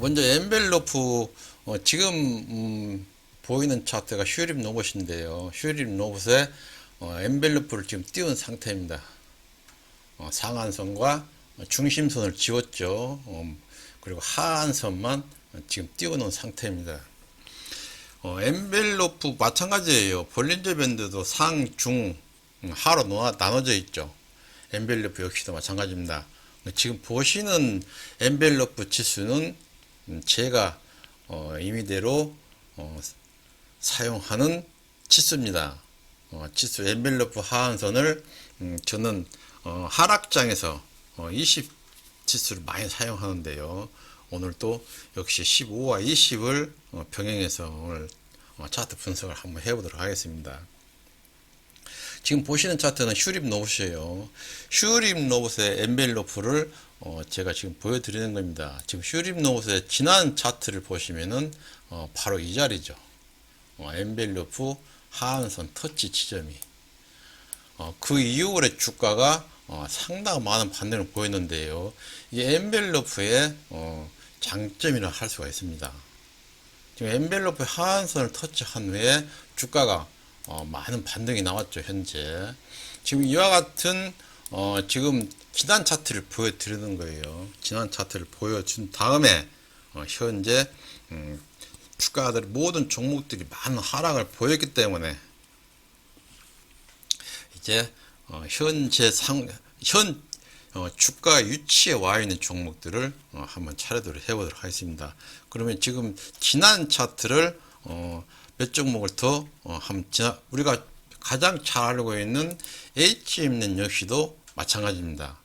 먼저 엔벨로프 어, 지금 음, 보이는 차트가 슈립 로봇인데요. 슈립 로봇에 어, 엔벨로프를 지금 띄운 상태입니다. 어, 상한선과 중심선을 지웠죠. 어, 그리고 하한선만 지금 띄워놓은 상태입니다. 어, 엔벨로프 마찬가지예요. 볼린저 밴드도 상, 중, 음, 하로 나눠- 나눠져 있죠. 엔벨로프 역시도 마찬가지입니다. 지금 보시는 엔벨로프 치수는 음, 제가 어, 임의대로 어, 사용하는 치수입니다. 어, 치수 엔벨로프 하한선을 음, 저는 어, 하락장에서 어, 20 치수를 많이 사용하는데요. 오늘 또 역시 15와 20을 어, 병행해서 오늘 어, 차트 분석을 한번 해보도록 하겠습니다. 지금 보시는 차트는 슈립 로봇이에요. 슈립 로봇의 엔벨로프를 어, 제가 지금 보여드리는 겁니다. 지금 슈립 로봇의 지난 차트를 보시면은 어, 바로 이 자리죠. 어, 엔벨로프 하한선 터치 지점이 어, 그 이후에 주가가 어, 상당히 많은 반등을 보였는데요. 이게 엔벨로프의 어, 장점이라 할 수가 있습니다. 지금 엔벨로프 하한선을 터치한 후에 주가가 어, 많은 반등이 나왔죠 현재 지금 이와 같은 어, 지금 지난 차트를 보여드리는 거예요 지난 차트를 보여준 다음에 어, 현재 음, 주가들 모든 종목들이 많은 하락을 보였기 때문에 이제 어, 현재 상현 어, 주가 위치에 와 있는 종목들을 어, 한번 차례대로 해보도록 하겠습니다. 그러면 지금 지난 차트를 어, 몇 종목을 더 어, 지나, 우리가 가장 잘 알고 있는 HMN 역시도 마찬가지입니다.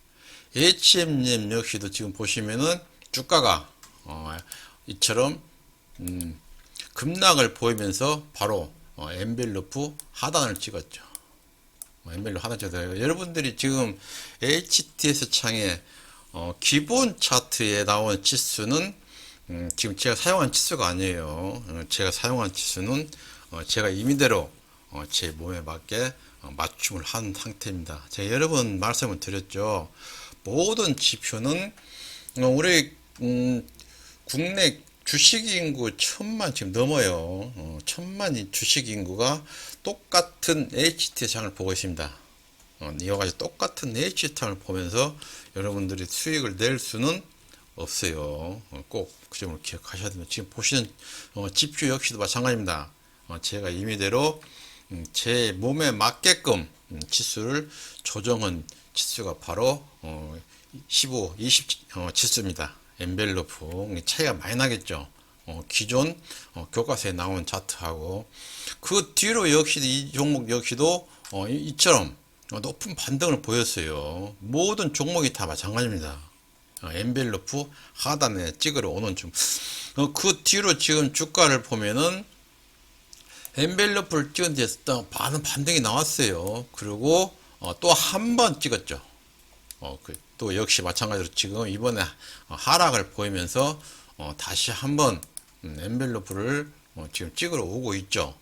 HMN 역시도 지금 보시면은 주가가 어, 이처럼 음, 급락을 보이면서 바로 어, 엔벨로프 하단을 찍었죠. 뭐 엔벨로 하단 찍었어요. 여러분들이 지금 HTS 창에 어, 기본 차트에 나온 치수는 음, 지금 제가 사용한 치수가 아니에요. 어, 제가 사용한 치수는 어, 제가 임의대로 어, 제 몸에 맞게 어, 맞춤을 한 상태입니다. 제가 여러 번 말씀을 드렸죠. 모든 지표는 어, 우리 음, 국내 주식 인구 천만 지금 넘어요. 어, 천만 이 주식 인구가 똑같은 HT 장을 보고 있습니다. 어, 이와 같이 똑같은 HT 장을 보면서 여러분들이 수익을 낼 수는 없어요. 어, 꼭그 점을 기억하셔야 됩니다. 지금 보시는 어, 지표 역시도 마찬가지입니다. 어, 제가 임의대로 음, 제 몸에 맞게끔 음, 치수를 조정한 치수가 바로 어, 15, 20 어, 치수입니다. 엔벨로프 차이가 많이 나겠죠. 어, 기존 어, 교과서에 나온 차트하고 그 뒤로 역시 이 종목 역시도 어, 이- 이처럼 어, 높은 반등을 보였어요. 모든 종목이 다 마찬가지입니다. 어, 엔벨로프 하단에 찍으러 오는 중. 어, 그 뒤로 지금 주가를 보면은 엔벨로프를 찍은 또 많은 반등이 나왔어요. 그리고 어, 또한 번 찍었죠. 어, 그, 또 역시 마찬가지로 지금 이번에 어, 하락을 보이면서 어, 다시 한번 음, 엔벨로프를 어, 지금 찍으러 오고 있죠.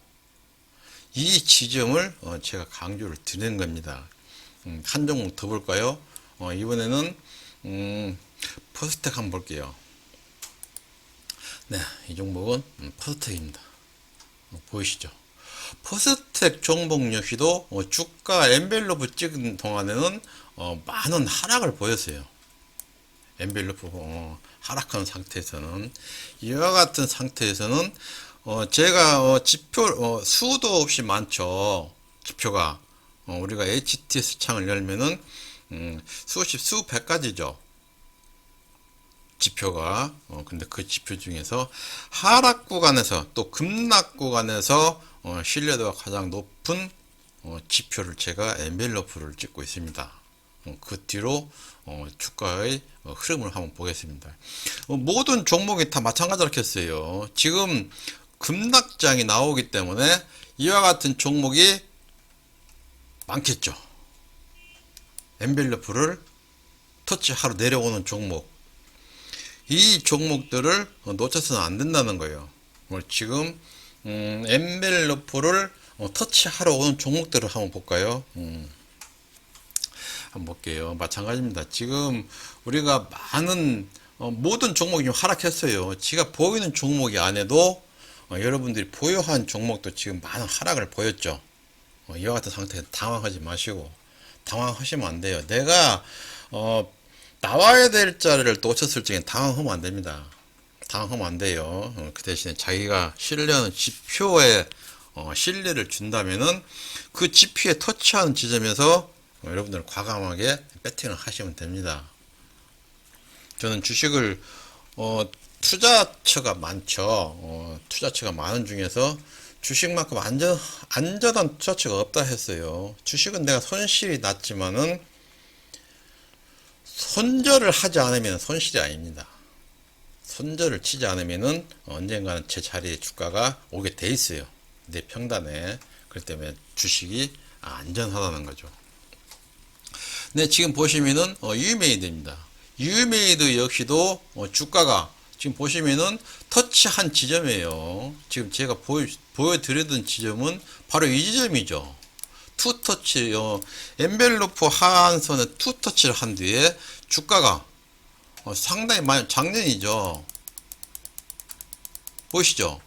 이 지점을 어, 제가 강조를 드리는 겁니다. 음, 한 종목 더 볼까요? 어, 이번에는 음, 퍼스텍 한번 볼게요. 네, 이 종목은 음, 퍼스텍입니다. 어, 보이시죠? 퍼스텍 종목 역시도 어, 주가 엔벨로프 찍은 동안에는 어, 많은 하락을 보였어요. 엔벨로프 어, 하락한 상태에서는 이와 같은 상태에서는 어, 제가 어, 지표 어, 수도 없이 많죠. 지표가 어, 우리가 HTS 창을 열면은 음, 수십 수백 가지죠. 지표가 어, 근데 그 지표 중에서 하락 구간에서 또 급락 구간에서 어, 신뢰도가 가장 높은 어, 지표를 제가 엔벨로프를 찍고 있습니다. 어, 그 뒤로 어, 주가의 어, 흐름을 한번 보겠습니다. 어, 모든 종목이 다 마찬가지로 했어요. 지금 급락장이 나오기 때문에 이와 같은 종목이 많겠죠. 엔벨로프를 터치하러 내려오는 종목. 이 종목들을 어, 놓쳐서는 안 된다는 거예요. 어, 지금 음, 엔벨로프를 어, 터치하러 오는 종목들을 한번 볼까요? 음, 한번 볼게요. 마찬가지입니다. 지금 우리가 많은 어, 모든 종목이 좀 하락했어요. 제가 보이는 종목이 안에도 어, 여러분들이 보유한 종목도 지금 많은 하락을 보였죠. 어, 이와 같은 상태에서 당황하지 마시고 당황하시면 안 돼요. 내가 어, 나와야 될 자리를 놓쳤을 적엔 당황하면 안 됩니다. 당황하면 안 돼요. 어, 그 대신에 자기가 신뢰하는 지표에 어, 신뢰를 준다면은 그 지표에 터치하는 지점에서 어, 여러분들은 과감하게 배팅을 하시면 됩니다. 저는 주식을 어, 투자처가 많죠. 어, 투자처가 많은 중에서 주식만큼 안전 안전한 투자처가 없다 했어요. 주식은 내가 손실이 났지만은 손절을 하지 않으면 손실이 아닙니다. 손절을 치지 않으면은 언젠가는 제 자리에 주가가 오게 돼 있어요. 내 평단에. 그렇기 때문에 주식이 안전하다는 거죠. 네, 지금 보시면은 어, 유메이드입니다. 유메이드 역시도 어, 주가가 지금 보시면은 터치한 지점이에요. 지금 제가 보여, 보여드리던 지점은 바로 이 지점이죠. 투터치, 어, 엔벨로프 하한선에 투터치를 한 뒤에 주가가 어, 상당히 많이 작년이죠. 보이시죠?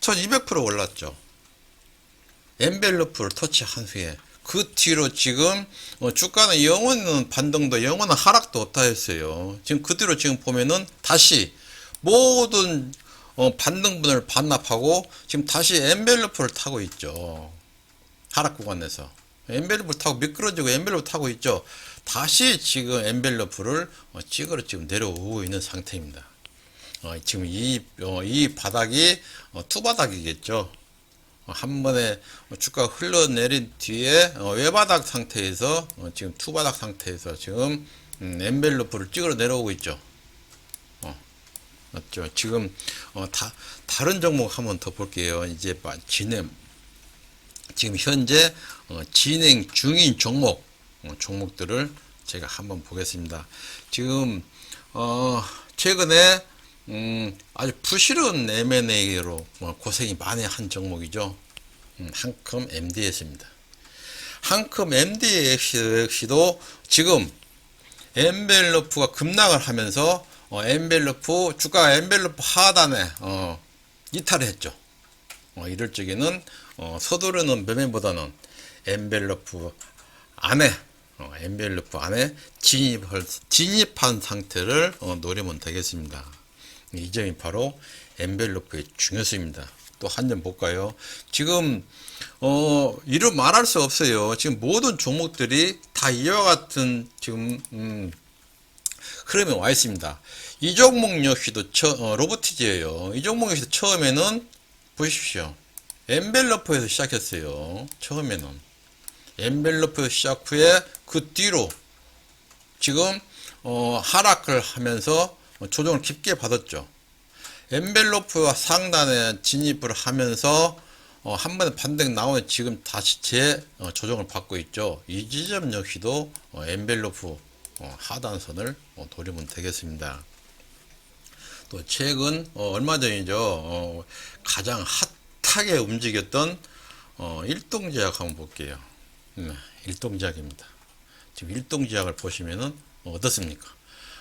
1200% 올랐죠. 엔벨로프를 터치한 후에 그 뒤로 지금 어, 주가는 영원한 반등도 영원한 하락도 없다 했어요. 지금 그 뒤로 지금 보면은 다시 모든 어, 반등분을 반납하고 지금 다시 엔벨로프를 타고 있죠. 하락 구간에서 엔벨로프를 타고 미끄러지고 엔벨로프 타고 있죠. 다시 지금 엔벨로프를 어, 찍으러 지금 내려오고 있는 상태입니다. 어, 지금 이, 어, 이 바닥이 어, 투바닥이겠죠. 어, 한 번에 주가가 흘러내린 뒤에 어, 외바닥 상태에서 어, 지금 투바닥 상태에서 지금 음, 엔벨로프를 찍으러 내려오고 있죠. 어, 맞죠. 지금 어, 다 다른 종목 한번 더 볼게요. 이제 마- 진행 지금 현재 어, 진행 중인 종목 어, 종목들을 제가 한번 보겠습니다. 지금 어, 최근에 음, 아주 부실한 M&A로 뭐 고생이 많이 한 종목이죠. 음, 한컴 MDS입니다. 한컴 MDS 역시도 지금 엔벨로프가 급락을 하면서 어, 엔벨로프 주가가 엔벨로프 하단에 어, 이탈을 했죠. 어, 이럴 적에는 어, 서두르는 매매보다는 엔벨로프 안에 어, 엔벨로프 안에 진입할, 진입한 상태를 어, 노리면 되겠습니다. 이 점이 바로 엔벨로프의 중요성입니다. 또 한 점 볼까요? 지금 어 이루 말할 수 없어요. 지금 모든 종목들이 다 이와 같은 지금 음, 흐름에 와 있습니다. 이 종목 역시도 처, 어, 로보티즈예요. 이 종목 역시도 처음에는 보십시오. 엔벨로프에서 시작했어요. 처음에는 엔벨로프 시작 후에 그 뒤로 지금 어, 하락을 하면서 조정을 깊게 받았죠. 엔벨로프와 상단에 진입을 하면서 어, 한 번에 반등 나오면 지금 다시 재 어, 조정을 받고 있죠. 이 지점 역시도 어, 엔벨로프 어, 하단선을 어, 노리면 되겠습니다. 또 최근 어, 얼마 전이죠. 어, 가장 핫 하게 움직였던 어, 일동제약 한번 볼게요. 음, 일동제약입니다. 지금 일동제약을 보시면은 어떻습니까?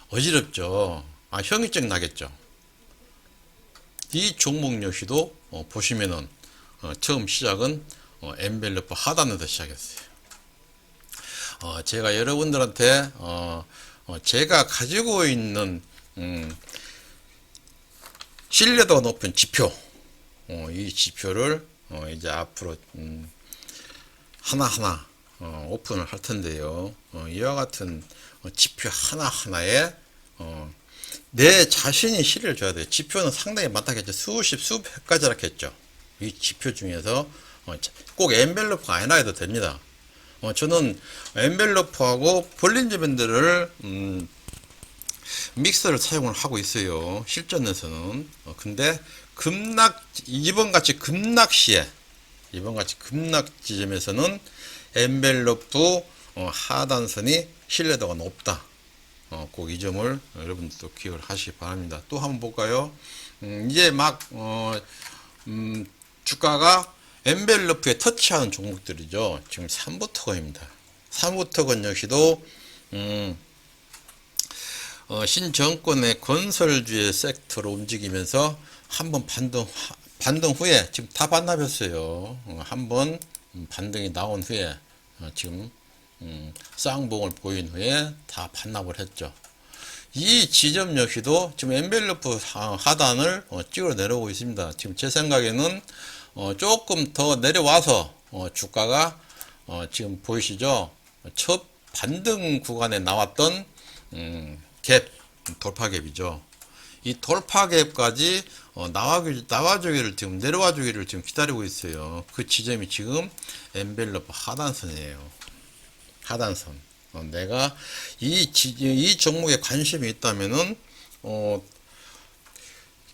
어지럽죠. 아, 현기증 나겠죠. 이 종목 역시도 어, 보시면은 어, 처음 시작은 어, 엔벨로프 하단에서 시작했어요. 어, 제가 여러분들한테 어, 어, 제가 가지고 있는 음, 신뢰도가 높은 지표, 어, 이 지표를 어, 이제 앞으로 음, 하나하나 어, 오픈을 할 텐데요. 어, 이와 같은 어, 지표 하나하나에 어, 내 자신이 실을 줘야 돼요. 지표는 상당히 많다겠죠. 수십, 수백 가지 라겠죠. 이 지표 중에서 어, 자- 꼭 엔벨로프가 아니라 해도 됩니다. 어, 저는 엔벨로프하고 볼린저 밴드를 음, 믹서를 사용을 하고 있어요. 실전에서는. 어, 근데 급락 이번 같이 급락 시에 이번 같이 급락 지점에서는 엔벨로프 어, 하단선이 신뢰도가 높다. 어, 꼭 이 점을 여러분들도 기억을 하시기 바랍니다. 또 한번 볼까요? 음, 이제 막 어, 음, 주가가 엔벨로프에 터치하는 종목들이죠. 지금 3부터건입니다. 3부터건 역시도 음, 어, 신정권의 건설주의 섹터로 움직이면서 한번 반등 하- 반등 후에 지금 다 반납했어요. 어, 한번 음, 반등이 나온 후에 어, 지금 음, 쌍봉을 보인 후에 다 반납을 했죠. 이 지점 역시도 지금 엔벨로프 하- 하단을 어, 찍어 내려오고 있습니다. 지금 제 생각에는 어, 조금 더 내려와서 어, 주가가 어, 지금 보이시죠? 첫 반등 구간에 나왔던 음, 갭 돌파 갭이죠. 이 돌파갭까지 어, 나와주, 나와주기를 지금 내려와주기를 지금 기다리고 있어요. 그 지점이 지금 엔벨로프 하단선이에요. 하단선. 어, 내가 이, 지, 이 종목에 관심이 있다면은 어,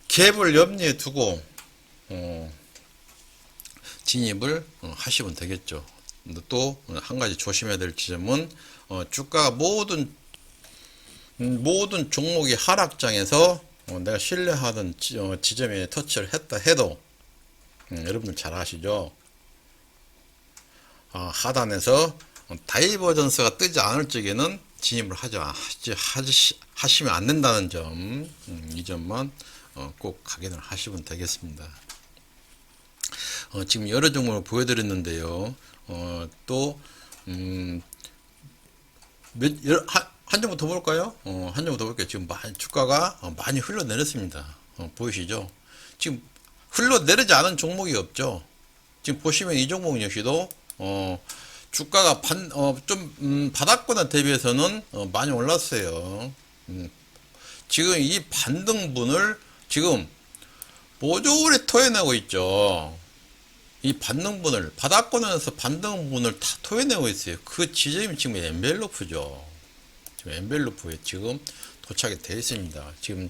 갭을 염두에 두고 어, 진입을 어, 하시면 되겠죠. 또 한 가지 조심해야 될 지점은 어, 주가가 모든 음, 모든 종목이 하락장에서 어, 내가 신뢰하던 지, 어, 지점에 터치를 했다 해도 음, 여러분들 잘 아시죠? 아, 하단에서 어, 다이버전스가 뜨지 않을 적에는 진입을 하지, 하지, 하지 하시면 안 된다는 점, 음, 이 점만 어, 꼭 확인을 하시면 되겠습니다. 어, 지금 여러 종목을 보여드렸는데요. 어, 또, 음, 몇, 여러, 한, 한 종목 더 볼까요? 어, 한 종목 더 볼게요. 지금 많이, 주가가 어, 많이 흘러내렸습니다. 어, 보이시죠? 지금 흘러내리지 않은 종목이 없죠. 지금 보시면 이 종목 역시도, 어, 주가가 반, 어, 좀, 음, 바닥권에 대비해서는 어, 많이 올랐어요. 음, 지금 이 반등분을 지금 모조리 토해내고 있죠. 이 반등분을 바닥권에서 반등분을 다 토해내고 있어요. 그 지점이 지금 엔벨로프죠. 지금 엔벨로프에 지금 도착이 되어 있습니다. 지금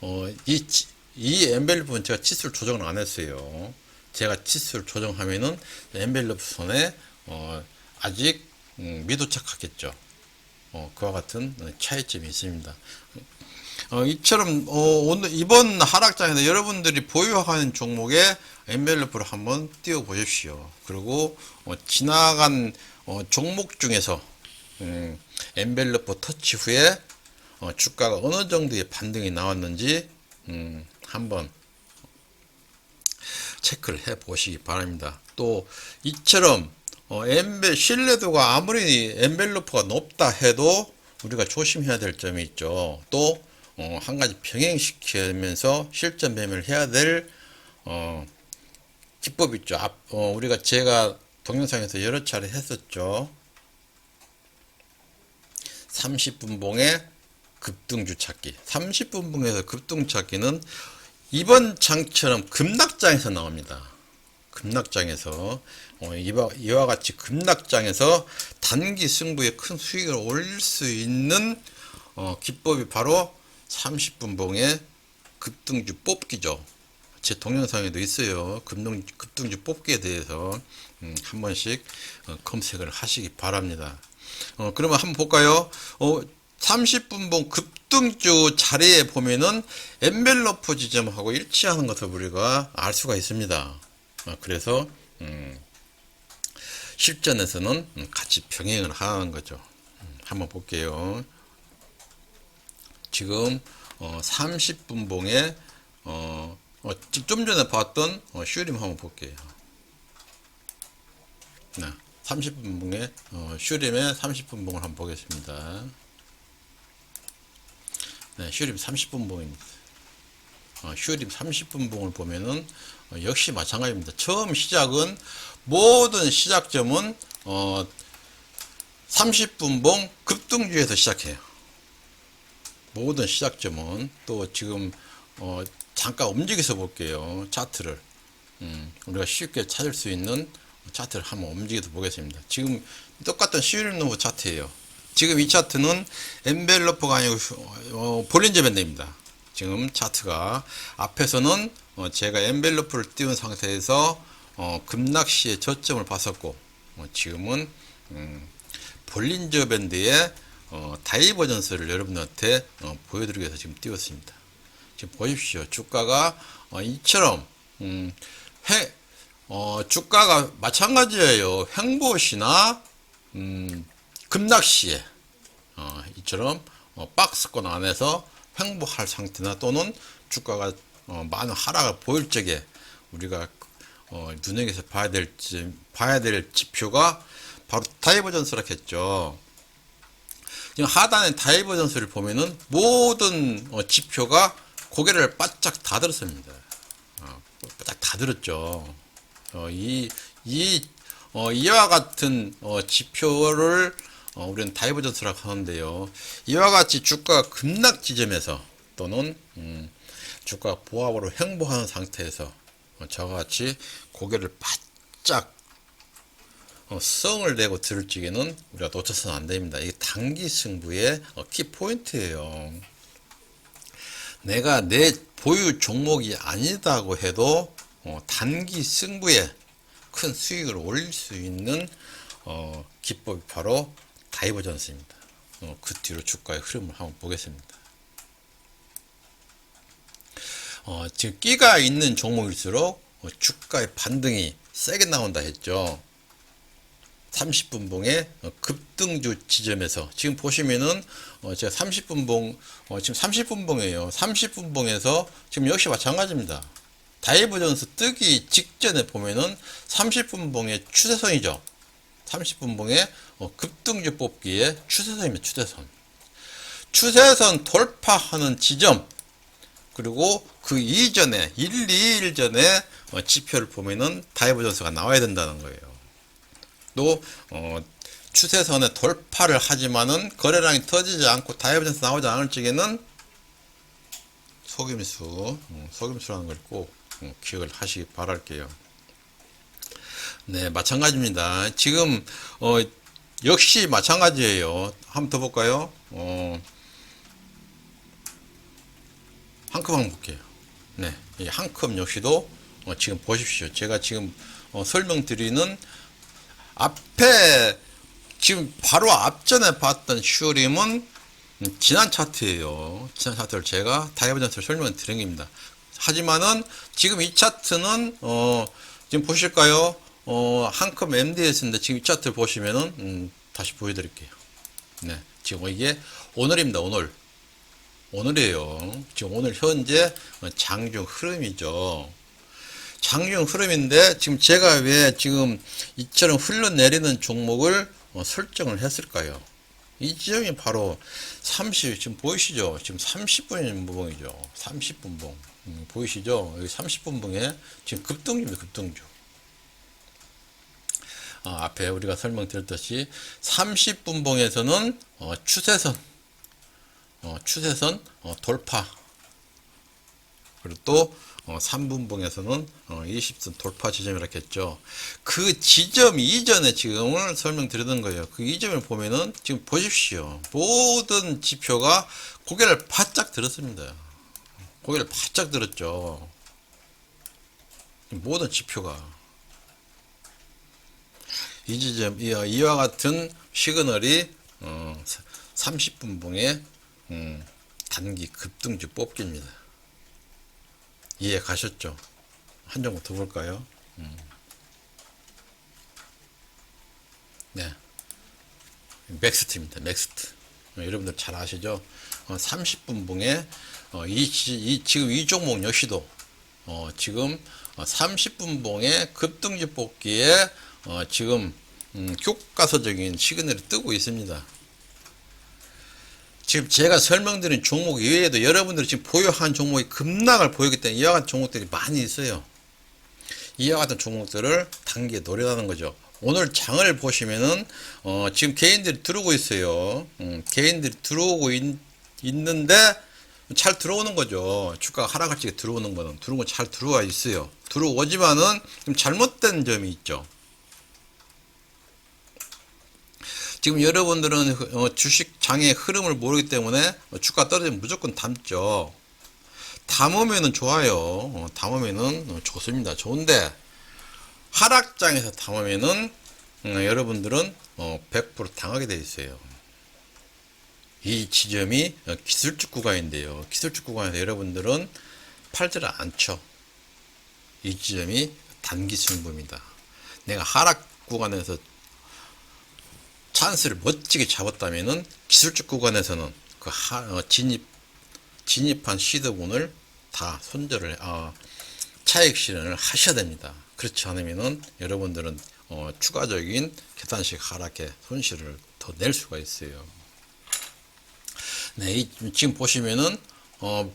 어, 이, 지- 이 엔벨로프는 제가 치수를 조정을 안 했어요. 제가 치수를 조정하면은 엔벨로프 손에 어, 아직 음, 미도착하겠죠. 어, 그와 같은 차이점이 있습니다. 어, 이처럼 어, 오늘 이번 하락장에서 여러분들이 보유하는 종목에 엔벨로프를 한번 띄워 보십시오. 그리고 어, 지나간 어, 종목 중에서 음, 엔벨로프 터치 후에 어, 주가가 어느 정도의 반등이 나왔는지 음, 한번 체크를 해 보시기 바랍니다. 또 이처럼 어, 엔벨 신뢰도가 아무리 엔벨로프가 높다 해도 우리가 조심해야 될 점이 있죠. 또 어, 한 가지 병행시키면서 실전 매매를 해야 될 어, 기법이 있죠. 앞, 어, 우리가 제가 동영상에서 여러 차례 했었죠. 30분봉의 급등주 찾기. 30분봉에서 급등 찾기는 이번 장처럼 급락장에서 나옵니다. 급락장에서 어, 이와, 이와 같이 급락장에서 단기 승부에 큰 수익을 올릴 수 있는 어, 기법이 바로 30분봉의 급등주 뽑기죠. 제 동영상에도 있어요. 급등, 급등주 뽑기에 대해서 음, 한 번씩 어, 검색을 하시기 바랍니다. 어, 그러면 한번 볼까요? 어, 30분봉 급등주 자리에 보면은 엔벨로프 지점하고 일치하는 것을 우리가 알 수가 있습니다. 어, 그래서 음, 실전에서는 음, 같이 병행을 하는 거죠. 음, 한번 볼게요. 지금 어, 30분 봉에 어, 어, 지- 좀 전에 봤던 어, 슈림 한번 볼게요. 네, 30분봉에 어, 슈림의 30분봉을 한번 보겠습니다. 네, 슈림 30분봉입니다. 어, 슈림 30분봉을 보면은 어, 역시 마찬가지입니다. 처음 시작은 모든 시작점은 어, 30분봉 급등주에서 시작해요. 모든 시작점은 또 지금 어, 잠깐 움직여서 볼게요. 차트를 음, 우리가 쉽게 찾을 수 있는 차트를 한번 움직여서 보겠습니다. 지금 똑같은 시리노브 차트예요. 지금 이 차트는 엔벨로프가 아니고 어, 볼린저 밴드입니다. 지금 차트가 앞에서는 어, 제가 엔벨로프를 띄운 상태에서 어, 급락시의 저점을 봤었고 어, 지금은 음, 볼린저 밴드의 어, 다이버전스를 여러분들한테 어, 보여드리기 위해서 지금 띄웠습니다. 지금 보십시오. 주가가 어, 이처럼 음, 회, 어, 주가가 마찬가지예요. 횡보시나 음, 급락시에 어, 이처럼 어, 박스권 안에서 횡보할 상태나 또는 주가가 어, 많은 하락을 보일 적에 우리가 어, 눈여겨서 봐야 될 지- 봐야 될 지표가 바로 다이버전스라겠죠. 지금 하단의 다이버전스를 보면은 모든 어, 지표가 고개를 바짝 다 들었습니다. 어, 바짝 다 들었죠. 어, 이, 이, 어, 이와 같은 어, 지표를 어, 우리는 다이버전스라고 하는데요. 이와 같이 주가 급락 지점에서 또는 음, 주가 보합으로 횡보하는 상태에서 어, 저와 같이 고개를 바짝 어, 성을 내고 들을 적에는 우리가 놓쳐서는 안 됩니다. 이게 단기 승부의 어, 키 포인트예요. 내가 내 보유 종목이 아니다고 해도 어, 단기 승부에 큰 수익을 올릴 수 있는 어, 기법이 바로 다이버전스입니다. 어, 그 뒤로 주가의 흐름을 한번 보겠습니다. 어, 지금 끼가 있는 종목일수록 어, 주가의 반등이 세게 나온다 했죠. 30분봉의 어, 급등주 지점에서 지금 보시면은 어 제가 30분봉 어 지금 30분봉이에요. 30분봉에서 지금 역시 마찬가지입니다. 다이버전스 뜨기 직전에 보면은 30분 봉의 추세선이죠. 30분 봉의 어 급등주 뽑기에 추세선입니다. 추세선. 추세선 돌파하는 지점 그리고 그 이전에 1, 2일 전에 어 지표를 보면은 다이버전스가 나와야 된다는 거예요. 또 어, 추세선에 돌파를 하지만은 거래량이 터지지 않고 다이버전스 나오지 않을 적에는 속임수, 음, 속임수라는 걸꼭 음, 기억을 하시기 바랄게요. 네, 마찬가지입니다. 지금 어, 역시 마찬가지예요. 한번 더 볼까요? 어, 한컵 볼게요. 네, 이 한컵 역시도 어, 지금 보십시오. 제가 지금 어, 설명드리는 앞에 지금 바로 앞전에 봤던 슈림은 음, 지난 차트예요. 지난 차트를 제가 다이버전스를 설명을 드린 겁니다. 하지만은 지금 이 차트는 어 지금 보실까요? 어 한컵 MDS인데 지금 이 차트 보시면은 음, 다시 보여드릴게요. 네, 지금 이게 오늘입니다. 오늘 오늘이에요. 지금 오늘 현재 장중 흐름이죠. 장중 흐름인데 지금 제가 왜 지금 이처럼 흘러내리는 종목을 어, 설정을 했을까요? 이 지점이 바로 30 지금 보이시죠? 지금 30분인 부봉이죠. 30분봉 음, 보이시죠? 여기 30분봉에 지금 급등주입니다. 급등주. 어, 앞에 우리가 설명드렸듯이 30분봉에서는 어, 추세선 어, 추세선 어, 돌파 그리고 또 어, 3분봉에서는 어, 20선 돌파 지점이라고 했죠. 그 지점 이전에 지금을 설명드리던 거예요. 그 이점을 보면은 지금 보십시오. 모든 지표가 고개를 바짝 들었습니다. 고개를 바짝 들었죠. 모든 지표가 이 지점 이- 이와 같은 시그널이 어, 30분 봉의 음, 단기 급등주 뽑기입니다. 이해 가셨죠? 한 종목 더 볼까요? 음. 네. 맥스트입니다. 맥스트. 어, 여러분들 잘 아시죠? 어, 30분 봉에 어, 이, 지- 이 지금 이 종목 역시도 어, 지금 어, 30분 봉의 급등주 뽑기에 어, 지금 음, 교과서적인 시그널이 뜨고 있습니다. 지금 제가 설명드린 종목 이외에도 여러분들이 지금 보유한 종목이 급락을 보이기 때문에 이와 같은 종목들이 많이 있어요. 이와 같은 종목들을 단기에 노려가는 거죠. 오늘 장을 보시면은 어, 지금 개인들이 들어오고 있어요. 음, 개인들이 들어오고 있, 있는데 잘 들어오는 거죠. 주가가 하락할 적에 들어오는 거는 들어오고 잘 들어와 있어요. 들어오지만은 좀 잘못된 점이 있죠. 지금 여러분들은 어, 주식 장의 흐름을 모르기 때문에 어, 주가 떨어지면 무조건 담죠. 담으면은 좋아요. 어, 담으면은 어, 좋습니다. 좋은데 하락장에서 담으면은 음, 여러분들은 어, 100% 당하게 돼 있어요. 이 지점이 어, 기술적 구간인데요. 기술적 구간에서 여러분들은 팔지를 않죠. 이 지점이 단기 승부입니다. 내가 하락 구간에서 찬스를 멋지게 잡았다면은 기술적 구간에서는 그 하, 어, 진입 진입한 시드분을 다 손절을 어, 차익 실현을 하셔야 됩니다. 그렇지 않으면은 여러분들은 어, 추가적인 계산식 하락에 손실을 더 낼 수가 있어요. 네, 이, 지금 보시면은 어,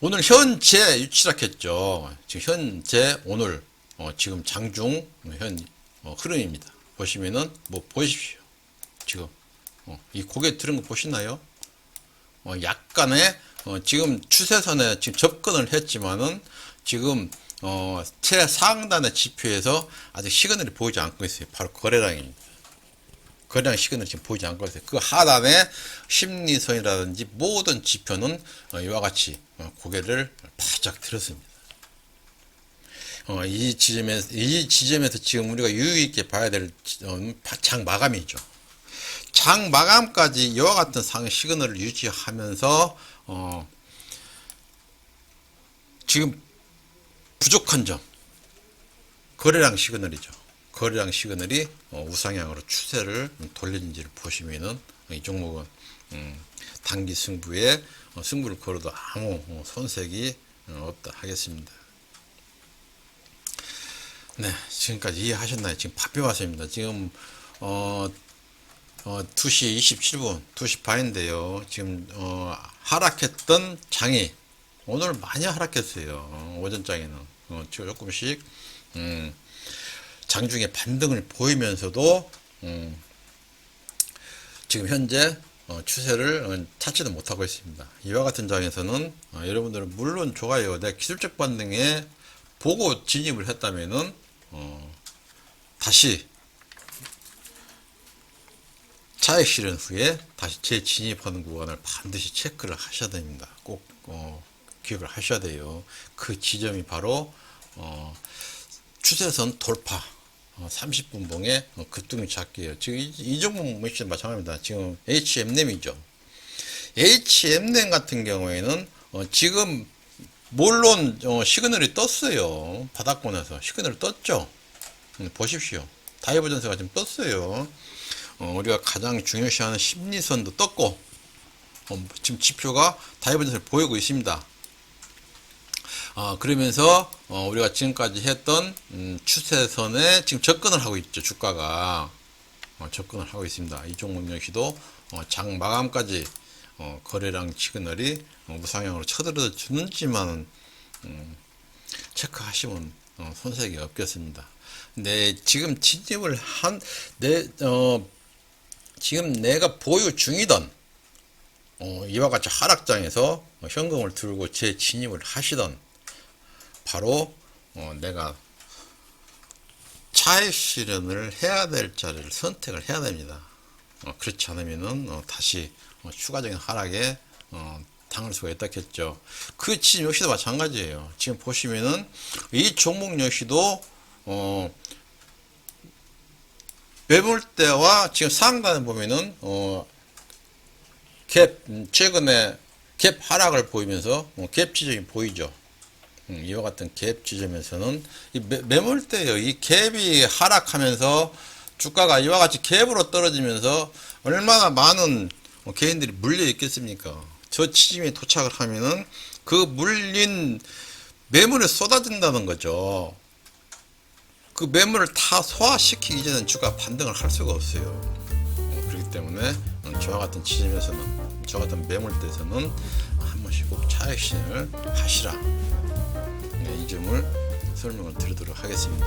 오늘 현재 유치락했죠. 지금 현재 오늘 어, 지금 장중 현 어, 흐름입니다. 보시면은 뭐 보십시오. 지금 어, 이 고개 들은 거 보시나요? 어, 약간의 어, 지금 추세선에 지금 접근을 했지만은 지금 어, 최상단의 지표에서 아직 시그널이 보이지 않고 있어요. 바로 거래량입니다. 거래량 시그널이 지금 보이지 않고 있어요. 그 하단에 심리선이라든지 모든 지표는 어, 이와 같이 어, 고개를 바짝 들었습니다. 어, 이 지점에서 이 지점에서 지금 우리가 유의 있게 봐야 될 어, 장 마감이죠. 장 마감까지 이와 같은 상 시그널을 유지하면서 어, 지금 부족한 점 거래량 시그널이죠. 거래량 시그널이 어, 우상향으로 추세를 돌리는지를 보시면은 이 종목은 음, 단기 승부에 어, 승부를 걸어도 아무 어, 손색이 어, 없다 하겠습니다. 네, 지금까지 이해하셨나요? 지금 바삐 왔습니다. 지금 어, 어, 2시 27분, 2시 반인데요. 지금 어, 하락했던 장이 오늘 많이 하락했어요. 어, 오전장에는 어, 조금씩 음, 장중에 반등을 보이면서도 음, 지금 현재 어, 추세를 어, 찾지도 못하고 있습니다. 이와 같은 장에서는 어, 여러분들은 물론 좋아요. 내 기술적 반등에 보고 진입을 했다면은 어, 다시 차익 실현 후에 다시 재진입하는 구간을 반드시 체크를 하셔야 됩니다. 꼭 어, 기억을 하셔야 돼요. 그 지점이 바로 어, 추세선 돌파 어, 30분 봉에 어, 급등이 잡기예요. 지금 이, 이 종목 역시 마찬가지입니다. 지금 HM램이죠. HM램 같은 경우에는 어, 지금 물론 어, 시그널이 떴어요. 바닥권에서 시그널 떴죠. 음, 보십시오. 다이버전스가 지금 떴어요. 어, 우리가 가장 중요시하는 심리선도 떴고 어, 지금 지표가 다이버전스를 보이고 있습니다. 어, 그러면서 어, 우리가 지금까지 했던 음, 추세선에 지금 접근을 하고 있죠. 주가가 어, 접근을 하고 있습니다. 이 종목 역시도 어, 장 마감까지 어, 거래량 시그널이 어, 무상향으로 쳐들어 주는지만 음, 체크하시면 어, 손색이 없겠습니다. 네, 지금 진입을 한, 내, 어, 지금 내가 보유 중이던, 어, 이와 같이 하락장에서 어, 현금을 들고 재 진입을 하시던, 바로, 어, 내가 차익 실현을 해야 될 자리를 선택을 해야 됩니다. 어, 그렇지 않으면은, 어, 다시 어, 추가적인 하락에, 어, 당할 수가 있다겠죠. 그 지금 역시도 마찬가지예요. 지금 보시면은 이 종목 역시도 어 매물대와 지금 상단에 보면은 어, 갭 음, 최근에 갭 하락을 보이면서 어, 갭 지점이 보이죠. 음, 이와 같은 갭 지점에서는 이 매, 매물대요. 이 갭이 하락하면서 주가가 이와 같이 갭으로 떨어지면서 얼마나 많은 어, 개인들이 물려 있겠습니까? 저 지점에 도착을 하면은 그 물린 매물에 쏟아진다는 거죠. 그 매물을 다 소화시키기 전에 주가 반등을 할 수가 없어요. 어, 그렇기 때문에 어, 저와 같은 지점에서는 저 같은 매물대에서는 한 번씩 꼭 차익 실현을 하시라. 네, 이 점을 설명을 드리도록 하겠습니다.